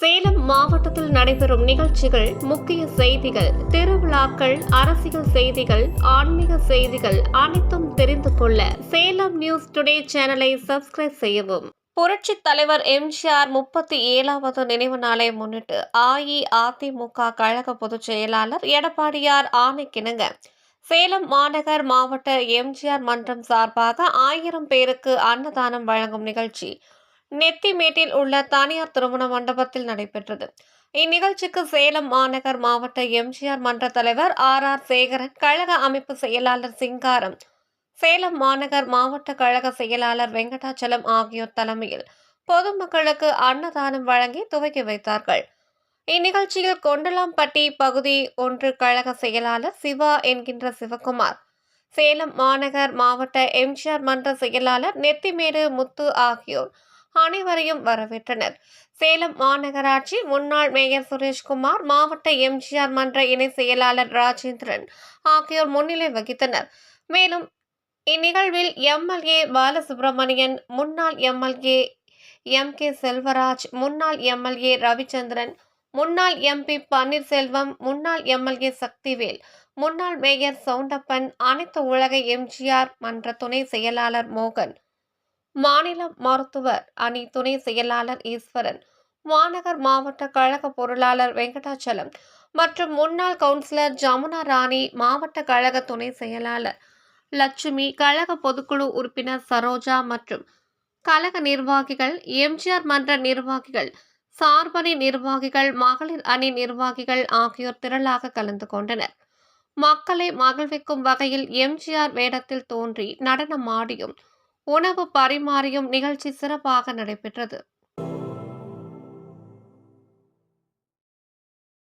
சேலம் மாவட்டத்தில் நடைபெறும் நிகழ்ச்சிகள் முக்கிய செய்திகள் திருவிழாக்கள் அரசியல் செய்திகள் ஆன்மீக செய்திகள் அனைத்தும் தெரிந்து கொள்ள சேலம் நியூஸ் டுடே சேனலை சப்ஸ்கிரைப் செய்யவும். புரட்சித் தலைவர் எம்ஜிஆர் முப்பத்தி ஏழாவது நினைவு நாளை முன்னிட்டு அஇஅதிமுக கழக பொதுச் செயலாளர் எடப்பாடியார் ஆணைக்கிணங்க. சேலம் மாநகர் மாவட்ட எம்ஜிஆர் மன்றம் சார்பாக ஆயிரம் பேருக்கு அன்னதானம் வழங்கும் நிகழ்ச்சி. நெத்திமேட்டில் உள்ள தனியார் திருமண மண்டபத்தில் நடைபெற்றது. இந்நிகழ்ச்சிக்கு சேலம் மாநகர் மாவட்ட எம்ஜிஆர் மன்ற தலைவர் ஆர் ஆர் சேகரன் கழக அமைப்பு செயலாளர் சிங்காரம் சேலம் மாநகர் மாவட்ட கழக செயலாளர் வெங்கடாச்சலம் ஆகியோர் தலைமையில் பொதுமக்களுக்கு அன்னதானம் வழங்கி துவக்கி வைத்தார்கள். இந்நிகழ்ச்சியில் கொண்டலாம்பட்டி பகுதி ஒன்று கழக செயலாளர் சிவா என்கின்ற சிவகுமார் சேலம் மாநகர் மாவட்ட எம்ஜிஆர் மன்ற செயலாளர் நெத்திமேடு முத்து ஆகியோர் அனைவரையும் வரவேற்றனர். சேலம் மாநகராட்சி முன்னாள் மேயர் சுரேஷ்குமார் மாவட்ட எம்ஜிஆர் மன்ற இணை செயலாளர் ராஜேந்திரன் ஆகியோர் முன்னிலை வகித்தனர். மேலும் இந்நிகழ்வில் எம்எல்ஏ பாலசுப்ரமணியன் முன்னாள் எம்எல்ஏ எம் கே செல்வராஜ் முன்னாள் எம்எல்ஏ ரவிச்சந்திரன் முன்னாள் எம்பி பன்னீர்செல்வம் முன்னாள் எம்எல்ஏ சக்திவேல் முன்னாள் மேயர் சவுண்டப்பன் அனைத்து உலக எம்ஜிஆர் மன்ற துணை செயலாளர் மோகன் மாநில மருத்துவர் அணி துணை செயலாளர் ஈஸ்வரன் மாநகர் மாவட்ட கழக பொருளாளர் வெங்கடாச்சலம் மற்றும் முன்னாள் கவுன்சிலர் ஜமுனா ராணி மாவட்ட கழக துணை செயலாளர் லட்சுமி கழக பொதுக்குழு உறுப்பினர் சரோஜா மற்றும் கழக நிர்வாகிகள் எம்ஜிஆர் மன்ற நிர்வாகிகள் சார்பணி நிர்வாகிகள் மகளிர் அணி நிர்வாகிகள் ஆகியோர் திரளாக கலந்து கொண்டனர். மக்களை மகிழ்விக்கும் வகையில் எம்ஜிஆர் வேடத்தில் தோன்றி நடனமாடியும் உணவு பரிமாறியும் நிகழ்ச்சி சிறப்பாக நடைபெற்றது.